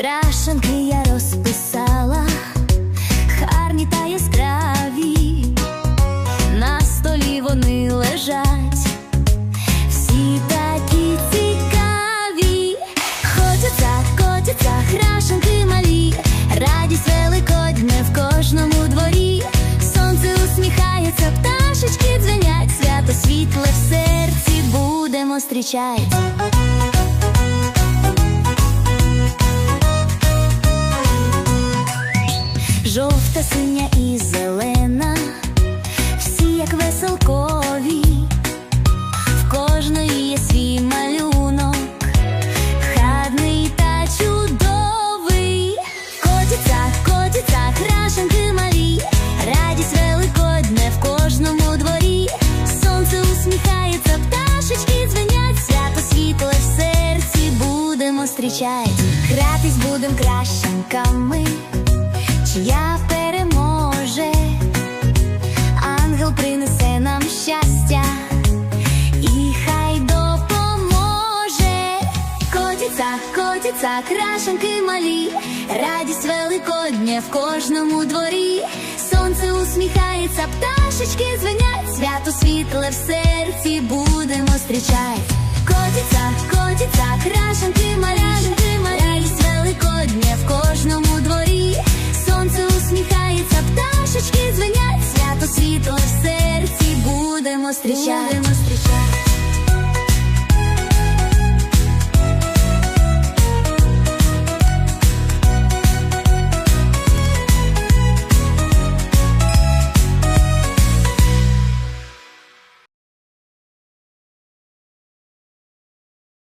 Крашенки я розписала, гарні та яскраві, на столі вони лежать, всі такі цікаві, ходяться, котяться, крашенки малі, радість великодня в кожному дворі, сонце усміхається, пташечки дзвенять, свято світле в серці будемо зустрічать. Жовта, синя і зелена, всі як веселкові, в кожної є свій малюнок, хадний та чудовий. Котяться, котяться, крашенки малі, радість великодне в кожному дворі. Сонце усміхається, пташечки дзвенять, свято світле в серці будемо зустрічать. Гратись будем кращенками чия Котяться, котяться, крашенки малі, радість великодня в кожному дворі. Сонце усміхається, пташечки дзвенять, свято світле в серці будемо зустрічать. Котяться, котяться, крашенки малі, радість великодня в кожному дворі. Сонце усміхається, пташечки дзвенять, свято світло в серці будемо зустрічати.